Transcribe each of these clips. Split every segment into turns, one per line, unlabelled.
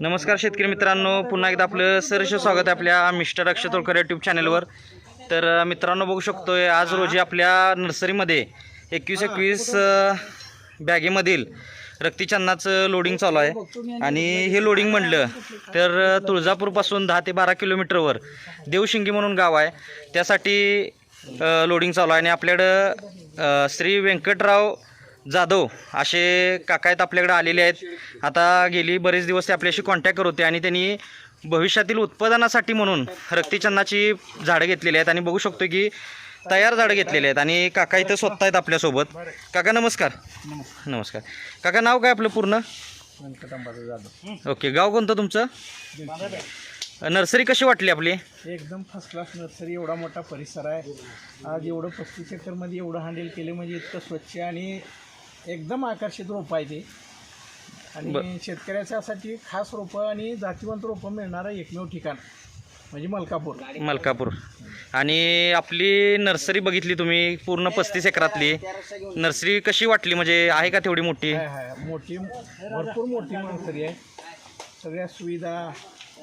नमस्कार शेतकरी मित्रांनो पुन्हा एकदा आपलं सरस स्वागत आहे आपल्या मिस्टर अक्षय तोळकर यूट्यूब चॅनलवर तर मित्रांनो बघू शकतोय आज रोजी आपल्या नर्सरीमध्ये एकवीस एकवीस बॅगेमधील रक्तीचन्नाचं लोडिंग चालू आहे. आणि हे लोडिंग म्हणलं तर तुळजापूरपासून दहा ते बारा किलोमीटरवर देवशिंगी म्हणून गाव आहे. त्यासाठी लोडिंग चालू आहे. आणि आपल्याकडं श्री व्यंकटराव जाधव असे काका आहेत आपल्याकडे आलेले आहेत. आता गेली बरेच दिवस ते आपल्याशी कॉन्टॅक्ट करत होते आणि त्यांनी भविष्यातील उत्पादनासाठी म्हणून रक्तीचन्नाची झाडं घेतलेली आहेत. आणि बघू शकतो की तयार झाडं घेतलेली आहेत. आणि काका इथं स्वतः आहेत आपल्यासोबत. काका नमस्कार. नमस्कार. काका नाव काय आपलं पूर्ण? ओके गाव कोणतं तुमचं? नर्सरी कशी वाटली आपली?
एकदम फर्स्ट क्लास नर्सरी एवढा मोठा परिसर आहे. आज एवढं पस्तीस एकरमध्ये एवढं हँडल केले म्हणजे इतकं स्वच्छ आणि एकदम आकर्षित रोपं आहे ते आणि शेतकऱ्याच्यासाठी खास रोपं आणि जातीवंत रोपं मिळणारं एकमेव ठिकाण म्हणजे मलकापूर.
मलकापूर. आणि आपली नर्सरी बघितली तुम्ही पूर्ण पस्तीस एकरातली. नर्सरी कशी वाटली? म्हणजे आहे का तेवढी मोठी?
मोठी भरपूर मोठी नर्सरी आहे. सगळ्या सुविधा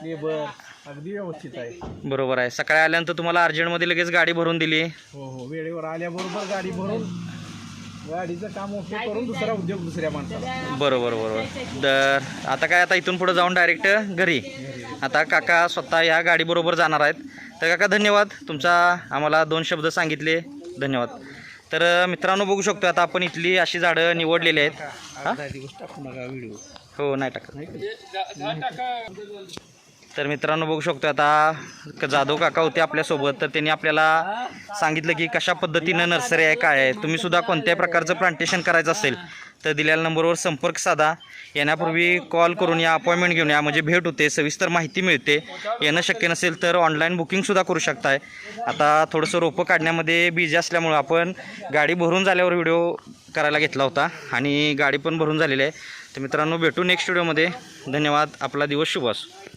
लेबर अगदी व्यवस्थित आहे.
बरोबर आहे. सकाळी आल्यानंतर तुम्हाला अर्जंटमध्ये लगेच गाडी भरून दिली.
हो हो. वेळेवर आल्याबरोबर गाडी भरून गाडीचं काम ओके करून दुसरा उद्योग दुसऱ्या माणसाला
बरोबर बरोबर. तर आता काय आता इथून पुढे जाऊन डायरेक्ट घरी. आता काका स्वतः या गाडीबरोबर जाणार आहेत. तर काका धन्यवाद. तुमचा आम्हाला दोन शब्द सांगितले. धन्यवाद. तर मित्रांनो बघू शकतो आता आपण इथली अशी झाडं निवडलेली आहेत. हा?
दिवस टाकू नका व्हिडिओ.
हो नाही टाकत. तर मित्रांनो बघू शकतो आता जाधव काका होते आपल्यासोबत. तर त्यांनी आपल्याला सांगितलं की कशा पद्धतीनं नर्सरी आहे काय आहे. तुम्ही सुद्धा कोणत्याही प्रकारचं प्लांटेशन करायचं असेल तर दिलेल्या नंबरवर संपर्क साधा. येण्यापूर्वी कॉल करून या अपॉइंटमेंट घेऊन या. म्हणजे भेट होते सविस्तर माहिती मिळते. येणं शक्य नसेल तर ऑनलाईन बुकिंगसुद्धा करू शकताय. आता थोडंसं रोपं काढण्यामध्ये बिझी असल्यामुळं आपण गाडी भरून झाल्यावर व्हिडिओ करायला घेतला होता. आणि गाडी पण भरून झालेली आहे. तर मित्रांनो भेटू नेक्स्ट व्हिडिओमध्ये धन्यवाद. आपला दिवस शुभ असो.